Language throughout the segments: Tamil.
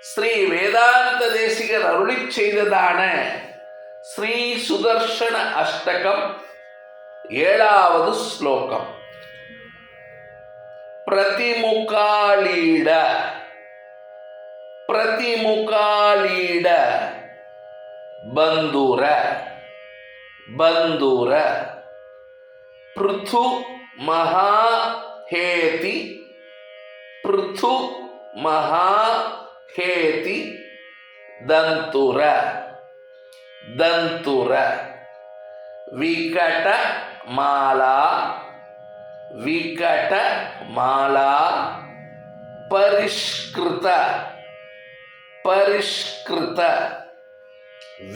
ஸ்ரீ வேதாந்த தேசிகர் அருளி செய்ததான ஸ்ரீ சுதர்ஷன அஷ்டகம் ஏழாவது ஸ்லோகம். பிரதிமுகாலீட பிரதிமுகாலீட பந்தூர பந்தூர பிருத்து மகா ஹேதி பிருத்து மகா खेती दंतुरा दंतुर विकट माला विकट माला परिष्कृत परिष्कृत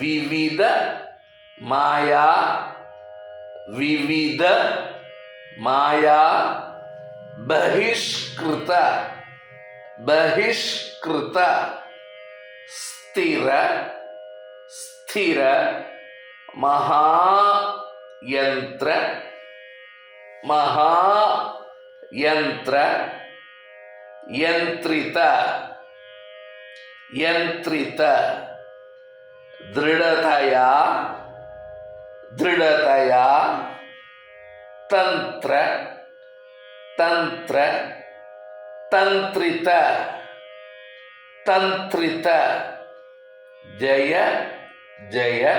विविध माया विविध माया बहिष्कृत ಬಹಿಷ್ಕೃತ ಸ್ಥಿರ ಸ್ಥಿರ ಮಹಾಯಂತ್ರ ಮಹಾಯಂತ್ರ ಯಂತ್ರಿತ ಯಂತ್ರಿತ ದೃಢತೆಯ ದೃಢತೆಯ ತಂತ್ರ ತಂತ್ರ tantrita. Tantrita. Jaya jaya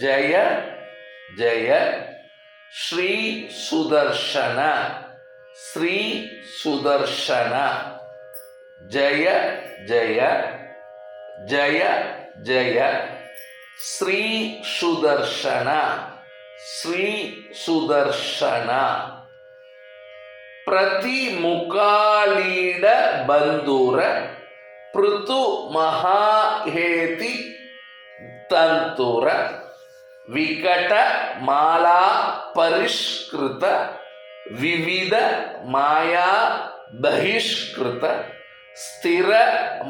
jaya jaya. Sri Sudarsana Sri Sudarsana Jaya Jaya. Jaya Jaya. Sri Sudarsana Sri Sudarsana ಪ್ರತಿ ಮುಖಾಲೀಡ ಬಂದೂರ ಪೃಥು ಮಹಾಹೇತಿ ತಂತುರ ವಿಕಟ ಮಾಲಾ ಪರಿಷ್ಕೃತ ವಿವಿಧ ಮಾಯಾ ಬಹಿಷ್ಕೃತ ಸ್ಥಿರ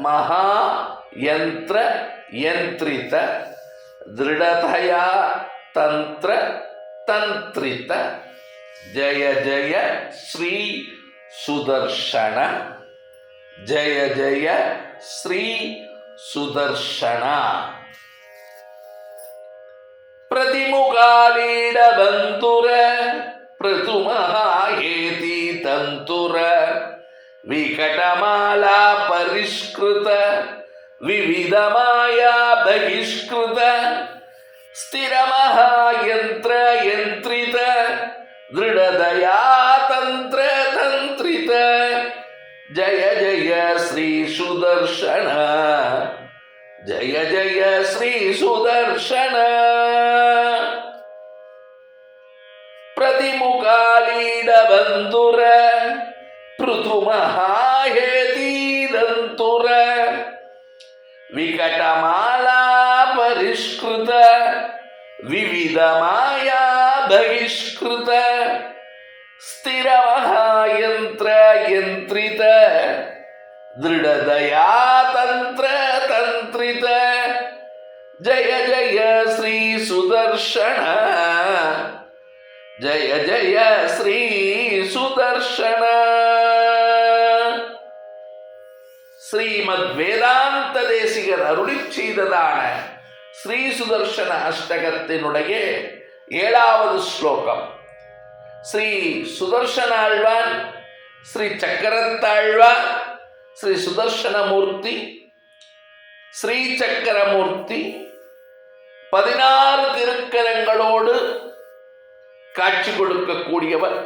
ಮಹಾಯಂತ್ರ ಯಂತ್ರಿತ ದೃಢತಯಾ ತಂತ್ರ ತಂತ್ರಿತ ಜಯ ಜಯ ಶ್ರೀ ಸುದರ್ಶನ ಜಯ ಜಯ ಶ್ರೀ ಸುದರ್ಶನ ಪ್ರತಿಮುಖಾಲೀಡ ಬಂತುರ ಪ್ರತುಮಹಾಯೇತಿ ತಂತುರ ವಿಕಟಮಾಲಾ ಪರಿಷ್ಕೃತ ವಿವಿಧ ಮಾಯಾ श्री सुदर्शन जय जय श्री सुदर्शन प्रतिमुखालीडबन्धुर पृथुमहाहेतीदन्तुर विकटमाला परिष्कृत विविधमाया बहिष्कृत स्थिरमहायन्त्रयन्त्रित दृढतया तन्त्र तन्त्रित जय जय श्रीसुदर्शन जय जय श्रीसुदर्शन ஸ்ரீமத் வேதாந்த தேசிகர் அருளி செய்ததான ஸ்ரீ சுதர்சன அஷ்டகத்தினுடைய ஏழாவது ஸ்லோகம். ஸ்ரீ சுதர்சனாழ்வான் ஸ்ரீ சக்கரத்தாழ்வான் ஸ்ரீ சுதர்சனமூர்த்தி ஸ்ரீ சக்கரமூர்த்தி பதினாறு திருக்கரங்களோடு காட்சி கொடுக்கக்கூடியவர்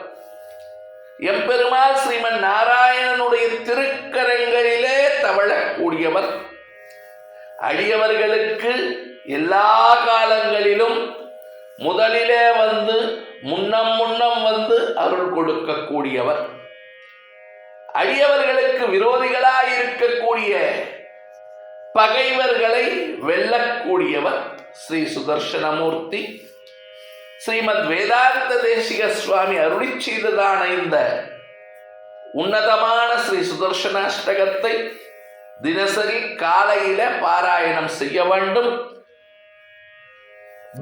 எம்பெருமாள் ஸ்ரீமன் நாராயணனுடைய திருக்கரங்களிலே தவழக்கூடியவர் அடியவர்களுக்கு எல்லா காலங்களிலும் முதலிலே வந்து முன்னம் முன்னம் வந்து அருள் கொடுக்கக்கூடியவர் அடியவர்களுக்கு விரோதிகளாய் இருக்கக்கூடிய பகைவர்களை வெல்லக்கூடியவர் ஸ்ரீ சுதர்சனமூர்த்தி ஸ்ரீமத் வேதாந்த தேசிக சுவாமி அருளி செய்ததான இந்த உன்னதமான ஸ்ரீ சுதர்சனாஷ்டகத்தை தினசரி காலையில பாராயணம் செய்ய வேண்டும்.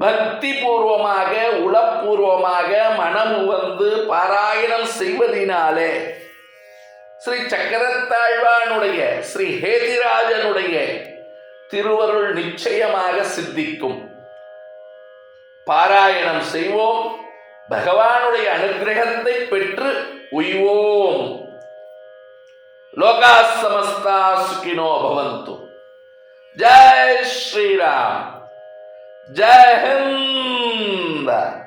பக்தி பூர்வமாக உளப்பூர்வமாக மனம் வந்து பாராயணம் செய்வதினாலே ஸ்ரீ சக்கரத்தாழ்வானுடைய ஸ்ரீ ஹேதிராஜனுடைய திருவருள் நிச்சயமாக சித்திக்கும். பாராயணம் செய்வோம். பகவானுடைய அனுகிரகத்தை பெற்று உய்வோம். லோகா சமஸ்தா சுகினோ பவந்து. ஜெய் ஸ்ரீராம். ஜெய் ஹிந்த்.